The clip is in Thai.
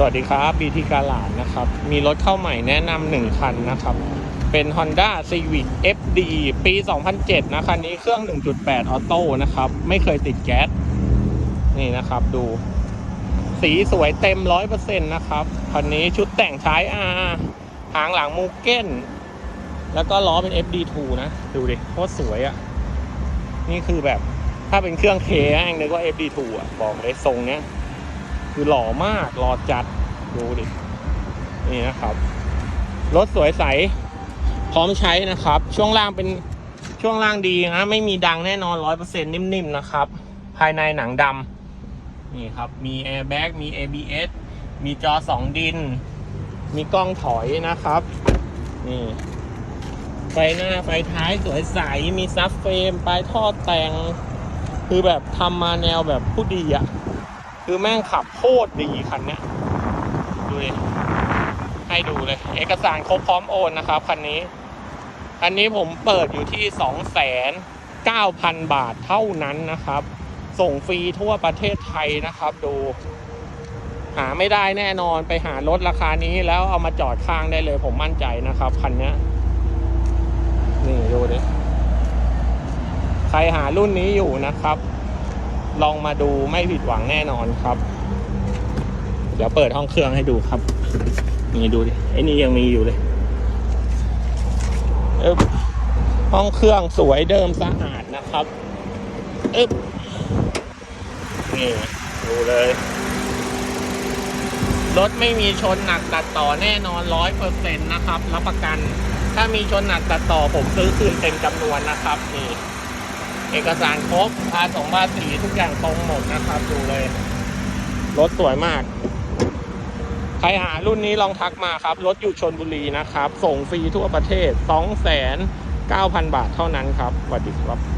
สวัสดีครับบีทีกาลาดนะครับ มีรถเข้าใหม่แนะนำหนึ่งคันนะครับ เป็น Honda Civic FD ปี 2007 นะคันนี้เครื่อง 1.8 ออโต้นะครับ ไม่เคยติดแก๊ส นี่นะครับดู สีสวยเต็ม 100%นะครับ คันนี้ชุดแต่งใช้ R หางหลังมูเก้น แล้วก็ล้อเป็น FD2 นะ ดูดิโคตรสวยอะ่ะ นี่คือแบบถ้าเป็นเครื่องเคยังนึกว่า FD2 อะ บอกเลยทรงเนี้ย คือหล่อมากหล่อจัดดูดินี่นะครับ รถสวยใส พร้อมใช้นะครับ ช่วงล่างเป็นช่วงล่างดีนะไม่มีดังแน่นอนร้อยเปอร์เซ็นต์นิ่มๆนะครับ ภายในหนังดำนี่ครับ มีแอร์แบ็กมี ABS มีจอสองดิน มีกล้องถอยนะครับ นี่ ไฟหน้าไฟท้ายสวยใส มีซับเฟรมปลายท่อแต่ง คือแบบทำมาแนวแบบผู้ดีอะ คือแม่งขับโคตรดีคันเนี้ยดูดิให้ดูเลย เอกสารครบพร้อมโอนนะครับคันนี้คันนี้ผมเปิดอยู่ที่2,9,000บาทเท่านั้นนะครับ ส่งฟรีทั่วประเทศไทยนะครับ ดู หาไม่ได้แน่นอนไปหารถราคานี้แล้วเอามาจอดข้างได้เลย ผมมั่นใจนะครับคันนี้นี่ดูดิใครหารุ่นนี้อยู่นะครับ ลองมาดูไม่ผิดหวังแน่นอนครับ เดี๋ยวเปิดห้องเครื่องให้ดูครับ นี่ดูดิไอ้นี่ยังมีอยู่เลยอึ๊บห้องเครื่องสวยเดิมสะอาดนะครับอึ๊บนี่ดูเลยรถไม่มีชนหนักตัดต่อแน่นอนร้อยเปอร์เซ็นต์นะครับ รับประกัน ถ้ามีชนหนักตัดต่อผมซื้อคืนเต็มจำนวนนะครับนี่ เอกสารครบภาสองภาษีทุกอย่างตรงหมดนะครับดูเลย รถสวยมาก ใครหารุ่นนี้ลองทักมาครับ รถอยู่ชนบุรีนะครับ ส่งฟรีทั่วประเทศ 2 9 0 0 0 บาทเท่านั้นครับสวัสดีครับ